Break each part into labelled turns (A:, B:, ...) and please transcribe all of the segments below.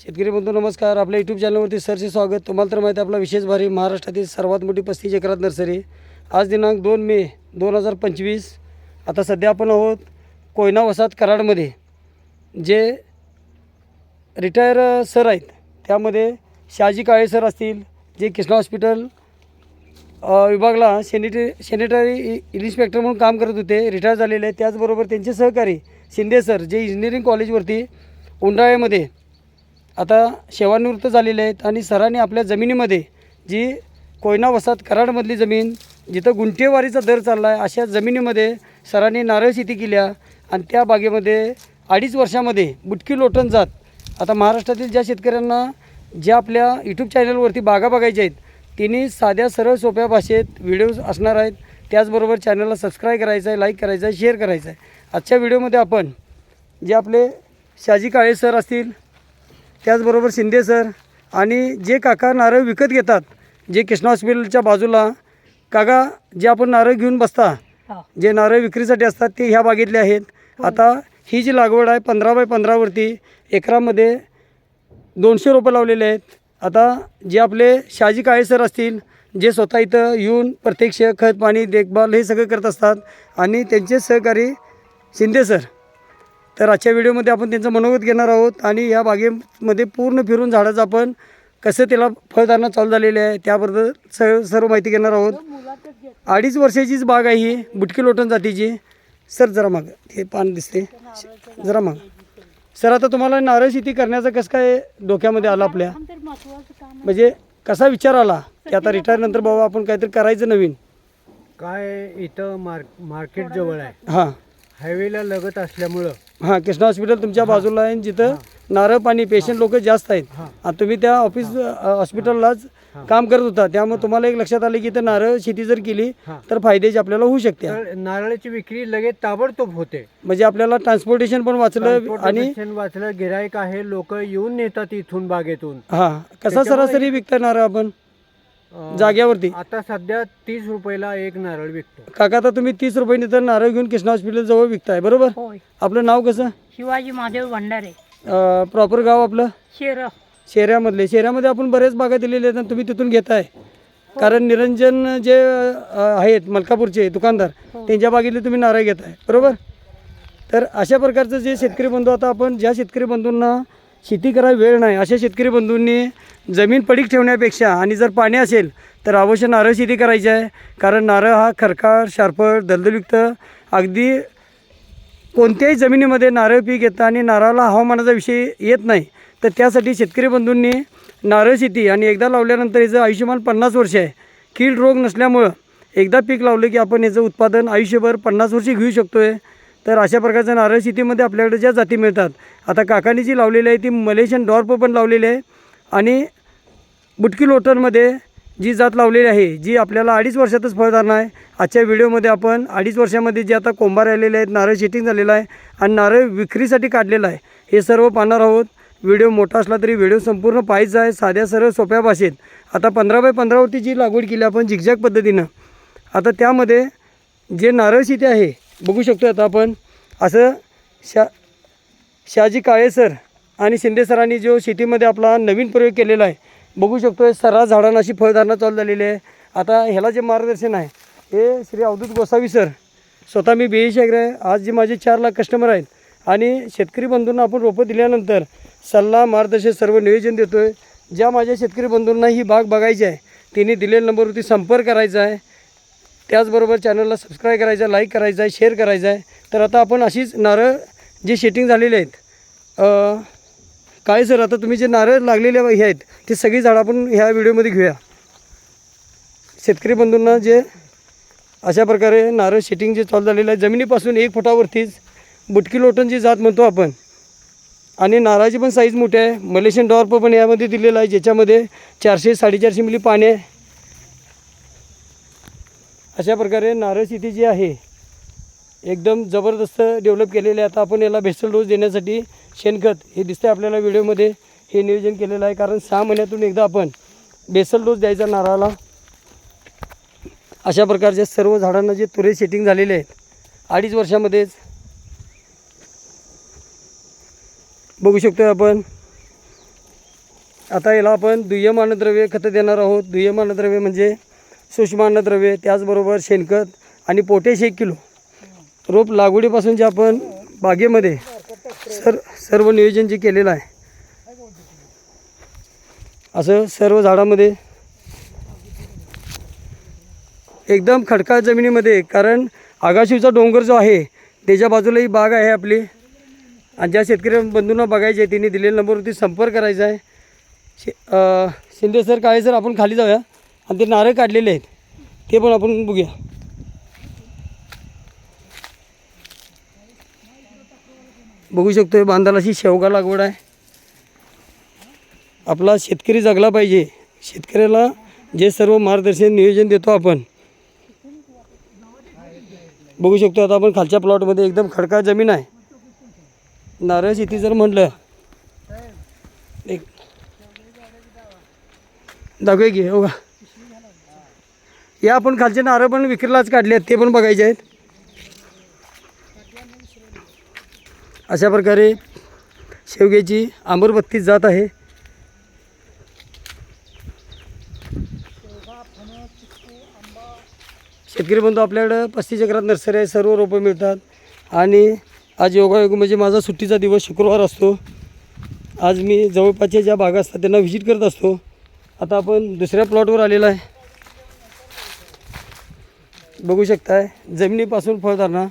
A: शेतकरी बंधू नमस्कार. आपल्या यूट्यूब चॅनलवरती सरचे स्वागत. तुम्हाला तर माहिती आहे आपला विशेष भारी महाराष्ट्रातील सर्वात मोठी पस्तीस एकरात नर्सरी. आज दिनांक दोन मे दोन हजार पंचवीस. आता सध्या आपण आहोत कोयना वसाहत कराडमध्ये जे रिटायर सर आहेत. त्यामध्ये शहाजी काळे सर असतील जे कृष्णा हॉस्पिटल विभागला सॅनिटरी सॅनिटरी इन्स्पेक्टर म्हणून काम करत होते रिटायर झालेले आहेत. त्याचबरोबर त्यांचे सहकारी शिंदे सर जे इंजिनिअरिंग कॉलेजवरती उंडाळ्यामध्ये आता सेवानिवृत्त झालेले आहेत आणि सरांनी आपल्या जमिनीमध्ये जी कोयना वसात कराडमधली जमीन जिथं गुंठेवारीचा दर चालला आहे अशा जमिनीमध्ये सरांनी नारळ शेती केल्या आणि त्या बागेमध्ये अडीच वर्षामध्ये बुटकी लोटन जात. आता महाराष्ट्रातील ज्या शेतकऱ्यांना ज्या आपल्या यूट्यूब चॅनलवरती बागा बघायच्या आहेत तिने साध्या सरळ सोप्या भाषेत व्हिडिओज असणार आहेत. त्याचबरोबर चॅनलला सबस्क्राईब करायचं आहे लाईक करायचं आहे शेअर करायचं आहे आजच्या व्हिडिओमध्ये आपण जे आपले शाजी काळे सर असतील त्याचबरोबर शिंदे सर आणि जे काका नारळ विकत घेतात जे कृष्णा हॉस्पिटलच्या बाजूला काका जे आपण नारळ घेऊन बसता जे नारळ विक्रीसाठी असतात ते ह्या बागेतले आहेत. आता ही जी लागवड आहे पंधरा बाय पंधरावरती एकरामध्ये दोनशे रोपं लावलेले आहेत. आता जे आपले शहाजी काळे सर असतील जे स्वतः इथं येऊन प्रत्यक्ष खत पाणी देखभाल हे सगळं करत असतात आणि त्यांचे सहकारी शिंदे सर. तर आजच्या व्हिडिओमध्ये आपण त्यांचं मनोगत घेणार आहोत आणि या बागेमध्ये पूर्ण फिरून झाडाचं आपण कसं त्याला फळधारणा चालू झालेली आहे त्याबद्दल स सर्व माहिती घेणार आहोत. अडीच वर्षाचीच बाग आहे ही बुटकी लोटन जातीची. सर जरा माग. हे पान दिसते. जरा माग. सर आता तुम्हाला नारळ शेती करण्याचं कसं काय डोक्यामध्ये आलं आपल्या? म्हणजे कसा विचार आला? की आता रिटायर नंतर बाबा आपण काहीतरी करायचं नवीन.
B: काय इथं मार्क मार्केट जवळ आहे.
A: हां.
B: हायवेला लगत असल्यामुळं
A: हां कृष्णा हॉस्पिटल तुमच्या बाजूला आहे जिथं नारळ पाणी पेशंट लोक जास्त आहेत.
B: हां.
A: आणि तुम्ही त्या ऑफिस हॉस्पिटललाच काम करत होता. त्यामुळे तुम्हाला एक लक्षात आलं की इथं नारळ शेती जर केली. तर फायद्याची आपल्याला होऊ शकते.
B: तर नारळाची विक्री लगेच ताबडतोब होते.
A: म्हणजे आपल्याला ट्रान्सपोर्टेशन पण वाचलं आणि
B: वाचलं गिराईक आहे लोक येऊन नेतात इथून बागेतून.
A: हां कसा सरासरी विकता नारळ आपण? जाग्यावरती.
B: आता सध्या तीस रुपयाला एक नारळ विकतो.
A: काका आता तुम्ही तीस रुपयांनी तर नारळ घेऊन कृष्णा हॉस्पिटल जवळ विकताय बरोबर?
C: होय.
A: आपलं नाव कसं?
C: शिवाजी महादेव भंडारे.
A: प्रॉपर गाव आपलं?
C: शेर.
A: शेऱ्यामधले. शेऱ्यामध्ये आपण बरेच बागा दिलेले आहेत आणि तुम्ही तिथून घेताय. कारण निरंजन जे अ, आहेत मलकापूरचे दुकानदार त्यांच्या बागेतले तुम्ही नारळ घेताय बरोबर? तर अशा प्रकारचं जे शेतकरी बंधू आता आपण ज्या शेतकरी बंधूंना शेती करायला वेळ नाही. अशा शेतकरी बंधूंनी जमीन पडीक ठेवण्यापेक्षा आणि जर पाणी असेल तर अवश्य नारळ शेती करायची आहे. कारण नारळ हा खरकाळ शारपट दलदलयुक्त अगदी कोणत्याही जमिनीमध्ये नारळ पीक येतं आणि नारळाला हवामानाचा विषय येत नाही. तर त्यासाठी शेतकरी बंधूंनी नारळ शेती आणि एकदा लावल्यानंतर याचं आयुष्यमान पन्नास वर्ष आहे. कीड रोग नसल्यामुळं एकदा पीक लावलं की आपण याचं उत्पादन आयुष्यभर पन्नास वर्षे घेऊ शकतो आहे तर अशा प्रकारच्या नारळ शेतीमध्ये आपल्याकडे ज्या जाती मिळतात आता काकानी जी लावलेली आहे ती मलेशियन डॉर्प पण लावलेली आहे आणि बुटकी लोटरमध्ये जी जात लावलेली आहे जी आपल्याला अडीच वर्षातच फळधारणा आहे. आजच्या व्हिडिओमध्ये आपण अडीच वर्षामध्ये जे आता कोंबार आलेले आहेत नारळ शेटिंग झालेलं आहे आणि नारळ विक्रीसाठी काढलेलं आहे हे सर्व पाहणार आहोत. व्हिडिओ मोठा असला तरी व्हिडिओ संपूर्ण पाहायचा आहे साध्या सरळ सोप्या भाषेत. आता पंधरा बाय पंधरावरती जी लागवड केली आपण झिकझॅक पद्धतीनं आता त्यामध्ये जे नारळ शेती आहे बघू शकतो आता आपण. असं शा शहाजी काळे सर आणि शिंदे सरांनी जो शेतीमध्ये आपला नवीन प्रयोग केलेला आहे बघू शकतो सरा झाडांना अशी फळधारणा चालू झालेली आहे. आता ह्याला जे मार्गदर्शन आहे हे श्री अवधूत गोसावी सर स्वतः मी बी शेगर आहे आज जे माझे चार लाख कस्टमर आहेत आणि शेतकरी बंधूंना आपण रोपं दिल्यानंतर सल्ला मार्गदर्शन सर्व नियोजन देतो आहे ज्या माझ्या शेतकरी बंधूंना ही बाग बघायची आहे त्यांनी दिलेल्या नंबरवरती संपर्क करायचा आहे. त्याचबरोबर चॅनलला सबस्क्राईब करायचं आहे लाईक करायचं आहे शेअर करायचं आहे. तर आता आपण अशीच नारळ जे शेटिंग झालेले आहेत काय सर आता तुम्ही जे नारळ लागलेले हे आहेत ते सगळी झाडं आपण ह्या व्हिडिओमध्ये घेऊया. शेतकरी बंधूंना जे अशा प्रकारे नारळ शेटिंग जे चालू झालेलं आहे जमिनीपासून एक फुटावरतीच बुटकी लोटन जी जात म्हणतो आपण आणि नारळाची पण साईज मोठी आहे. मलेशियन डॉर्प पण यामध्ये दिलेला आहे ज्याच्यामध्ये चारशे साडेचारशे मिली पाणी आहे अशा प्रकारे नारळ शेती जी आहे एकदम जबरदस्त डेव्हलप केलेली आहे. आता आपण याला भेसल डोस देण्यासाठी शेणखत हे दिसतं आपल्याला व्हिडिओमध्ये. हे नियोजन केलेलं आहे कारण सहा महिन्यातून एकदा आपण बेसल डोस द्यायचा नारळाला. अशा प्रकारच्या सर्व झाडांना जे तुरे सेटिंग झालेले आहेत अडीच वर्षामध्येच. बघू शकतो आपण. आता याला आपण दुय्यम अन्नद्रव्य खतं देणार आहोत. दुय्यम अन्नद्रव्य म्हणजे सूक्ष्म अन्नद्रव्ये त्याचबरोबर शेणखत आणि पोटॅश एक किलो. रोप लागवडीपासून जे आपण बागेमध्ये सर सर्व नियोजन जे केलेलं आहे असं सर्व झाडामध्ये एकदम खडकाळ जमिनीमध्ये कारण आगाशीवचा डोंगर जो आहे त्याच्या बाजूला ही बाग आहे आपली. आणि ज्या शेतकरी बंधूंना बघायचे त्यांनी दिलेल्या नंबरवरती संपर्क करायचा आहे. शे शिंदे सर काळे सर आपण खाली जाऊया. आणि ते नारळ काढलेले आहेत. ते पण आपण बघूया. बघू शकतो बांधालाशी शेवगा लागवड आहे. आपला शेतकरी जगला पाहिजे. शेतकऱ्याला जे सर्व मार्गदर्शन नियोजन देतो आपण. बघू शकतो आता आपण खालच्या प्लॉटमध्ये एकदम खडकाळ जमीन आहे. नारळ शेती जर म्हटलं एक दाखवूया की हो का? या आपण खालचे नारळ पण विक्रीलाच काढले आहेत ते पण बघायचे आहेत. अशा प्रकारे शेवग्याची आंबरबत्ती जात आहे. शेतकरी बंधू आपल्याकडं पस्तीस एकरात नर्सरी आहे सर्व रोपं मिळतात. आणि आज योगायोग म्हणजे माझा सुट्टीचा दिवस शुक्रवार असतो. आज मी जवळपासच्या ज्या भागा असतात त्यांना व्हिजिट करत असतो. आता आपण दुसऱ्या प्लॉटवर आलेला आहे. बघू शकताय जमिनीपासून फळधारणा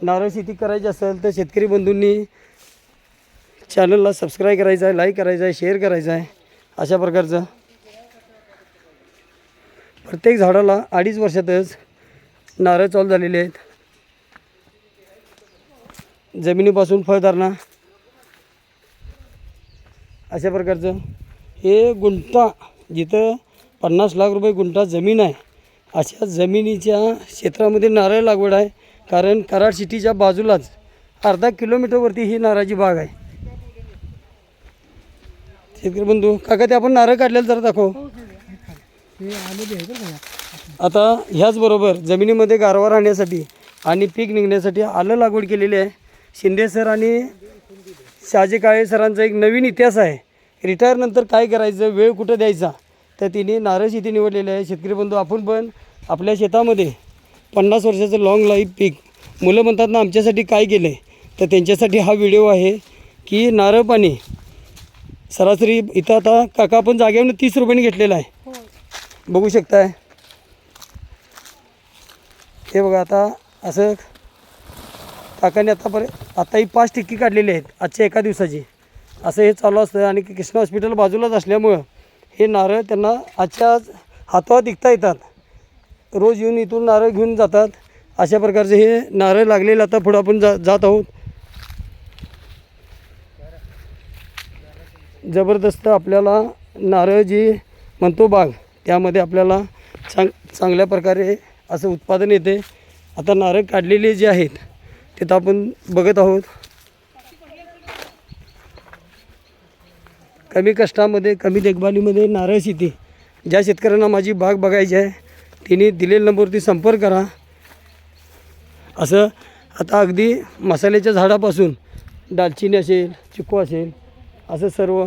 A: नारळ शेती करायची असेल तर शेतकरी बंधूंनी चॅनलला सबस्क्राईब करायचं आहे लाईक करायचं आहे शेअर करायचं आहे अशा प्रकारचं. प्रत्येक झाडाला अडीच वर्षातच नारळ चालू झालेले आहेत. जमिनीपासून फळधारणा अशा प्रकारचं. हे गुंठा जिथं पन्नास लाख रुपये गुंठा जमीन आहे अशा जमिनीच्या क्षेत्रामध्ये नारळ लागवड आहे. कारण कराड सिटीच्या बाजूलाच अर्धा किलोमीटरवरती ही नारळाची बाग आहे. शेतकरी बंधू काका ते आपण नारळ काढलेलं जरा दाखव. आता ह्याचबरोबर जमिनीमध्ये गारवा राहण्यासाठी आणि पीक निघण्यासाठी आलं लागवड केलेली आहे. शिंदे सर आणि शहाजी काळे सरांचा एक नवीन इतिहास आहे. रिटायरनंतर काय करायचं? वेळ कुठं द्यायचा? तर तिने नारळ शेती निवडलेली आहे. शेतकरी बंधू आपण पण आपल्या शेतामध्ये पन्नास वर्षाचं लाँग लाईफ पीक. मुलं म्हणतात ना आमच्यासाठी काय केलं आहे तर त्यांच्यासाठी हा व्हिडिओ आहे की नारळ पाणी. सरासरी इथं आता काका आपण जागेवर तीस रुपयाने घेतलेला आहे. बघू शकताय. हे बघा आता असं काकाने आतापर्यंत आता ही पाच टिक्की काढलेली आहेत आजच्या एका दिवसाची. असं हे चालू असतं आणि कृष्ण हॉस्पिटल बाजूलाच असल्यामुळं हे नारळ त्यांना आजच्या आज हातावर दिखता येतात. रोज येऊन इथून नारळ घेऊन जातात. अशा प्रकारचे हे नारळ लागलेले आता पुढं आपण जा जात आहोत. जबरदस्त आपल्याला नारळ जी म्हणतो बाग त्यामध्ये आपल्याला चांग चांगल्या प्रकारे असं उत्पादन येते. आता नारळ काढलेले जे आहेत तिथं आपण बघत आहोत. कमी कष्टामध्ये कमी देखभालीमध्ये नारळ शेती. ज्या शेतकऱ्यांना माझी बाग बघायची आहे तिने दिलेल्या नंबरवरती संपर्क करा. असं आता अगदी मसाल्याच्या झाडापासून दालचिनी असेल चिक्कू असेल असं सर्व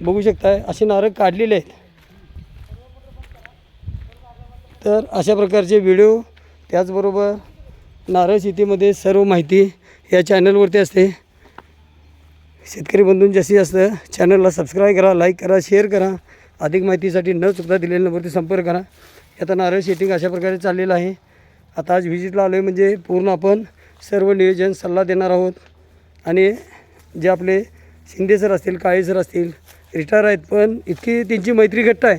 A: बघू शकताय. असे नारळ काढलेले आहेत. तर अशा प्रकारचे व्हिडिओ त्याचबरोबर नारळ शेतीमध्ये सर्व माहिती या चॅनलवरती असते. शेतकरी बंधून जास्तीत जास्त चॅनलला सबस्क्राईब करा लाईक करा शेअर करा. अधिक माहितीसाठी न चुकता दिलेल्या नंबरवरती संपर्क करा. आता नारळ शेटिंग अशा प्रकारे चाललेलं आहे. आता आज व्हिजिटला आलो आहे म्हणजे पूर्ण आपण सर्व नियोजन सल्ला देणार आहोत. आणि जे आपले शिंदे सर असतील काळे सर असतील रिटायर आहेत पण इतकी त्यांची मैत्री घट्ट आहे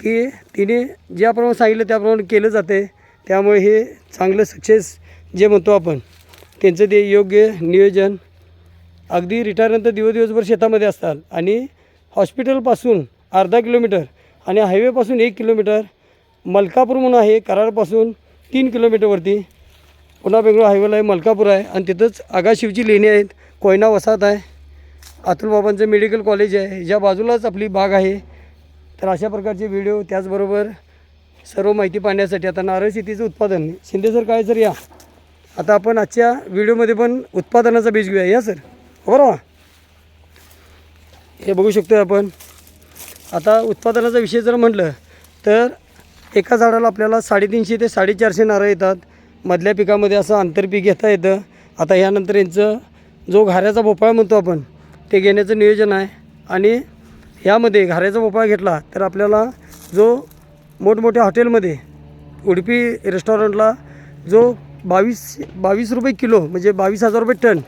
A: की तिने ज्याप्रमाणे सांगितलं त्याप्रमाणे केलं जाते त्यामुळे हे चांगलं सक्सेस जे म्हणतो आपण त्यांचं ते योग्य नियोजन अगदी रिटायरनंतर दिवस दिवसभर शेतामध्ये असतात आणि हॉस्पिटलपासून अर्धा किलोमीटर आणि हायवेपासून एक किलोमीटर मलकापूर म्हणून आहे कराडपासून तीन किलोमीटरवरती पुन्हा बेंगळूर हायवेला आहे मलकापूर आहे आणि तिथंच आगाशिवची लेणी आहेत कोयना वसाहत आहे. अतुलबाबांचं मेडिकल कॉलेज आहे ज्या बाजूलाच आपली बाग आहे. तर अशा प्रकारचे व्हिडिओ त्याचबरोबर सर्व माहिती पाहण्यासाठी आता नारळ शेतीचं उत्पादन. शिंदे सर काय सर या? आता आपण आजच्या व्हिडिओमध्ये पण उत्पादनाचा बीज घेऊया. या सर बरोबर हे बघू शकतो आपण. आता उत्पादनाचा विषय जर म्हटलं तर एका झाडाला आपल्याला साडेतीनशे ते साडेचारशे नारळ येतात. मधल्या पिकामध्ये असं आंतरपीक घेता येतं. आता ह्यानंतर यांचं जो घाऱ्याचा भोपळा म्हणतो आपण ते घेण्याचं नियोजन आहे. आणि ह्यामध्ये घाऱ्याचा भोपळा घेतला तर आपल्याला जो मोठमोठ्या हॉटेलमध्ये उडपी रेस्टॉरंटला जो बावीस बावीस रुपये किलो म्हणजे बावीस हजार रुपये टन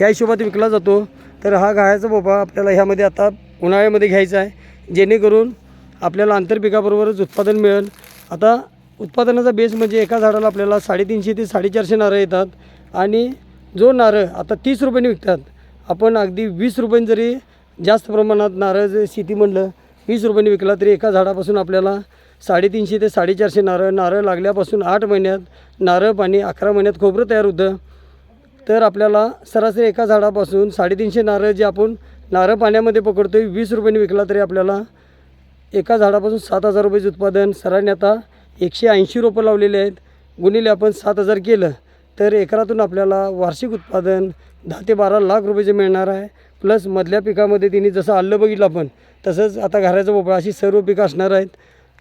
A: ह्या हिशोबात विकला जातो. तर हा गाळ्याचा भोपळा आपल्याला ह्यामध्ये आता उन्हाळ्यामध्ये घ्यायचा आहे. जेणेकरून आपल्याला आंतरपिकाबरोबरच उत्पादन मिळेल. आता उत्पादनाचा बेस म्हणजे एका झाडाला आपल्याला साडेतीनशे ते साडेचारशे नारळ येतात. आणि जो नारळ आता तीस रुपयाने विकतात. आपण अगदी वीस रुपयांनी जरी जास्त प्रमाणात नारळ जर शेती म्हणलं वीस रुपयांनी विकला तरी एका झाडापासून आपल्याला साडेतीनशे ते साडेचारशे नारळ नारळ लागल्यापासून आठ महिन्यात नारळ पाणी अकरा महिन्यात खोबरं तयार होतं. तर आपल्याला सरासरी एका झाडापासून साडेतीनशे नारळ जे आपण नारळ पाण्यामध्ये पकडतो आहे वीस रुपयाने विकला तरी आपल्याला एका झाडापासून सात हजार रुपयाचं उत्पादन सरांनी आता एकशे ऐंशी रोपं लावलेले आहेत. गुणिले आपण सात हजार केलं तर एकरातून आपल्याला वार्षिक उत्पादन दहा ते बारा लाख रुपयाचे मिळणार आहे. प्लस मधल्या पिकामध्ये तिने जसं आलं बघितलं आपण तसंच आता घराचं भोपळा अशी सर्व पिकं असणार आहेत.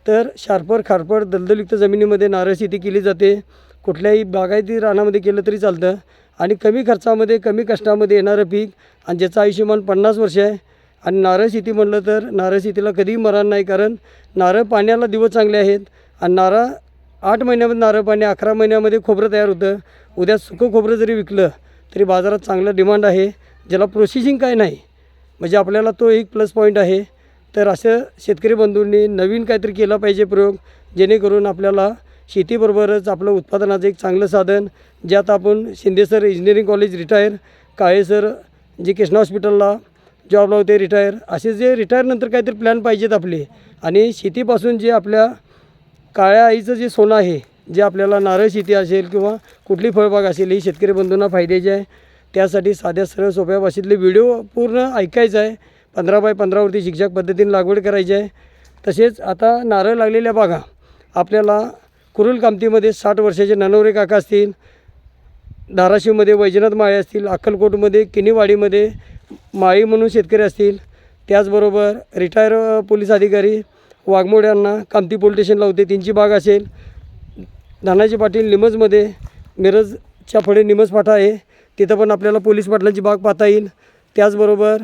A: तर शार्पर खारपड दलदलयुक्त जमिनीमध्ये नारळ शेती केली जाते. कुठल्याही बागायती रानामध्ये केलं तरी चालतं. आणि कमी खर्चामध्ये कमी कष्टामध्ये येणारं पीक आणि ज्याचं आयुष्यमान पन्नास वर्ष आहे. आणि नारळ शेती म्हटलं तर नारळ शेतीला कधीही मरण नाही कारण नारळ पाण्याला दिवस चांगले आहेत. आणि नारळ आठ महिन्यामध्ये नारळ पाणी अकरा महिन्यामध्ये खोबरं तयार होतं. उद्या सुकं खोबरं जरी विकलं तरी बाजारात चांगलं डिमांड आहे. ज्याला प्रोसेसिंग काय नाही म्हणजे आपल्याला तो एक प्लस पॉईंट आहे. तर असं शेतकरी बंधूंनी नवीन काहीतरी केला पाहिजे प्रयोग जेणेकरून आपल्याला शेतीबरोबरच आपलं उत्पादनाचं एक चांगलं साधन ज्यात आपण Shinde sir engineering college retire Kale sir जे कृष्णा हॉस्पिटलला जॉबला होते रिटायर असे जे रिटायरनंतर काहीतरी प्लॅन पाहिजेत आपले. आणि शेतीपासून जे आपल्या काळ्या आईचं जे सोनं आहे जे आपल्याला नारळ शेती असेल किंवा कुठली फळबाग असेल ही शेतकरी बंधूंना फायद्याची आहे त्यासाठी साध्या सरळ सोप्या भाषेतले व्हिडिओ पूर्ण ऐकायचं आहे. पंधरा बाय पंधरावरती शिक्षक पद्धतीने लागवड करायची आहे. तसेच आता नारळ लागलेल्या बागा आपल्याला कुरुल कामतीमध्ये साठ वर्षाचे ननवरे काका असतील धाराशिवमध्ये वैजनाथ माळे असतील अक्कलकोटमध्ये किनीवाडीमध्ये माळी म्हणून शेतकरी असतील त्याचबरोबर रिटायर पोलीस अधिकारी वाघमोड यांना कामती पोलीस स्टेशनला होते त्यांची बाग असेल. धानाजी पाटील निमजमध्ये मिरजच्या पुढे निमज फाटा आहे तिथं पण आपल्याला पोलीस पाटलांची बाग पाहता येईल. त्याचबरोबर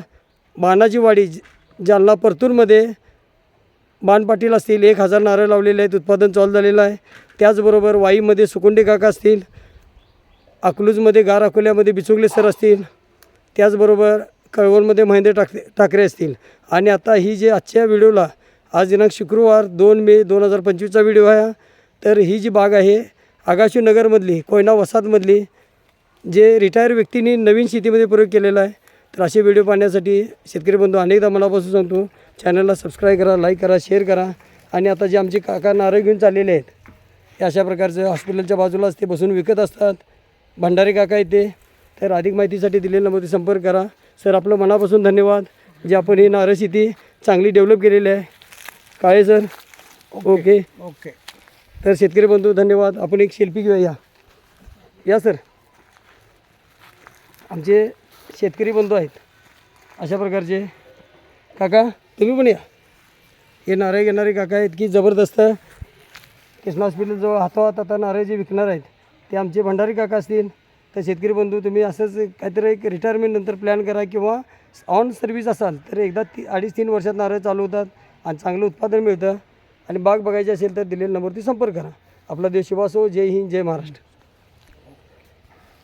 A: बानाजीवाडी ज- जालना परतूरमध्ये बाण पाटील असतील एक हजार नारळ लावलेले आहेत उत्पादन चालू झालेलं आहे त्याचबरोबर वाईमध्ये सुकुंडे काका असतील अकलूजमध्ये गार अकोल्यामध्ये बिचुगले सर असतील त्याचबरोबर कळवणमध्ये महेंद्र ठाकरे ठाकरे असतील आणि आता ही जे आजच्या व्हिडिओला आज दिनांक शुक्रवार दोन मे दोन हजार पंचवीसचा व्हिडिओ आहे हा. तर ही जी बाग आहे आगाशी नगरमधली कोयना वसाहतमधली जे रिटायर व्यक्तींनी नवीन शेतीमध्ये प्रयोग केलेला आहे तर असे व्हिडिओ पाहण्यासाठी शेतकरी बंधू अनेकदा मनापासून सांगतो चॅनलला सबस्क्राईब करा लाईक करा शेअर करा. आणि आता जे आमचे काका नारळ घेऊन चाललेले आहेत हे अशा प्रकारचं हॉस्पिटलच्या बाजूलाच ते बसून विकत असतात. भंडारे काका येते तर अधिक माहितीसाठी दिलेल्या नंबरवर संपर्क करा. सर आपलं मनापासून धन्यवाद. जे आपण ही नारळ शेती चांगली डेव्हलप केलेली आहे. काळे सर? Okay
B: okay.
A: तर शेतकरी बंधू धन्यवाद. आपण एक सेल्फी घेऊया. या. या सर. आमचे शेतकरी बंधू आहेत. अशा प्रकारचे. काका? तुम्ही पण या. हे नारळ घेणारे काका आहेत की जबरदस्त. कृष्णा हॉस्पिटलजवळ हातोहात आता नारळ जे विकणार आहेत ते आमचे भंडारी काका असतील तर शेतकरी बंधू तुम्ही असंच काहीतरी एक रिटायरमेंट नंतर प्लॅन करा किंवा ऑन सर्व्हिस असाल तर एकदा ती अडीच तीन वर्षात नारळ चालू होतात आणि चांगलं उत्पादन मिळतं. आणि बाग बघायची असेल तर दिलेल्या नंबरवरती संपर्क करा. आपला देश शिवासो जय हिंद जय महाराष्ट्र.